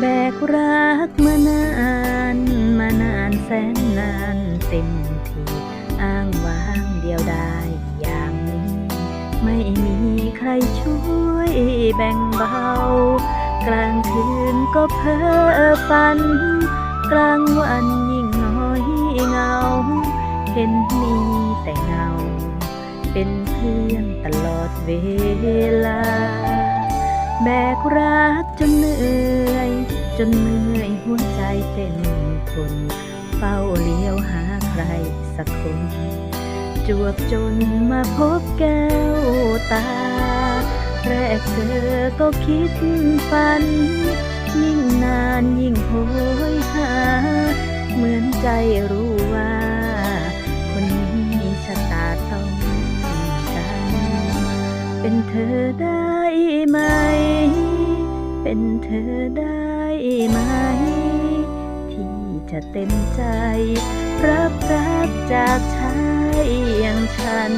แบกรักมานานมานานแสนนานเต็มทีอ้างว้างเดียวดายอย่างนี้ ไม่มีใครช่วยแบ่งเบา กลางคืนก็เพ้อฝัน กลางวันยิ่งน้อยเงา เห็นมีแต่เงา เป็นเพื่อนตลอดเวลาแบกรักจนเหนื่อย จนเมื่อยหัวใจเต้นคนเฝ้าเลี้ยวหาใครสักคน จวบจนมาพบแก้วตา แรกเจอก็คิดฝัน ยิ่งนานยิ่งโหยหา เหมือนใจรู้ว่า คนนี้ชะตาต้องกัน เป็นเธอได้ไหม เป็นเธอได้ไหม ที่จะเต็มใจ รับรักจากชายอย่างฉัน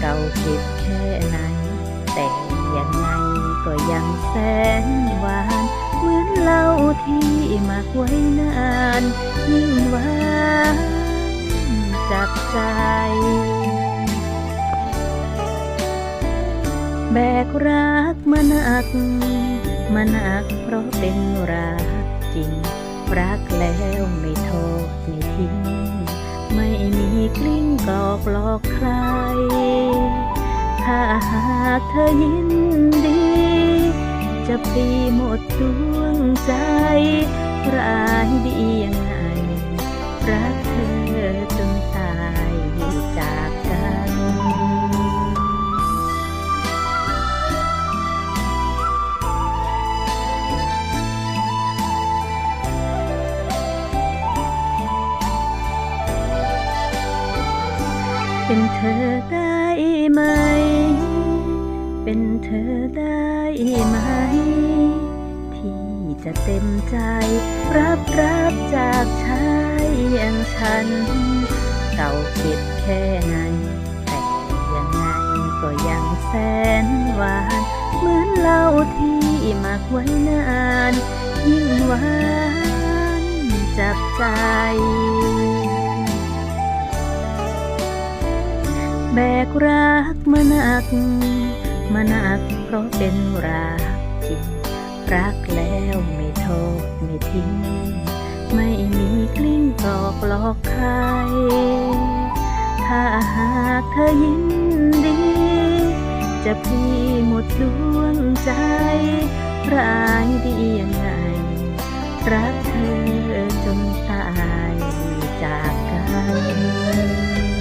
เก่าเก็บแค่ไหน แต่ยังไงก็ยังแสนหวาน เหมือนเหล้าที่หมักไว้นาน ยิ่งหวานจับใจ แบกรักมาหนักมาหนักเพราะเป็นรักจริง รักแล้วไม่โทษไม่ทิ้ง ไม่มีกลิ้งกอกหลอกใคร ถ้าหากเธอยินดี จะปีหมดดวงใจร้ายดียังไงรัก เป็นเธอได้ไหม เป็นเธอได้ไหม ที่จะเต็มใจ รับรับจากชายอย่างฉันเก่าเก็บแค่ไหน แต่ยังไงก็ยังแสนหวาน เหมือนเหล้าที่หมักไว้นาน ยิ่งหวานจับใจ แบกรักมานักมานักเพราะเป็นรักจริง รักแล้วไม่โทษไม่ทิ้ง ไม่มีกลิ้งตอกหลอกใคร ถ้าหากเธอยินดี จะพี่หมดดวงใจ ร้ายดียังไง รักเธอจนตายจากกัน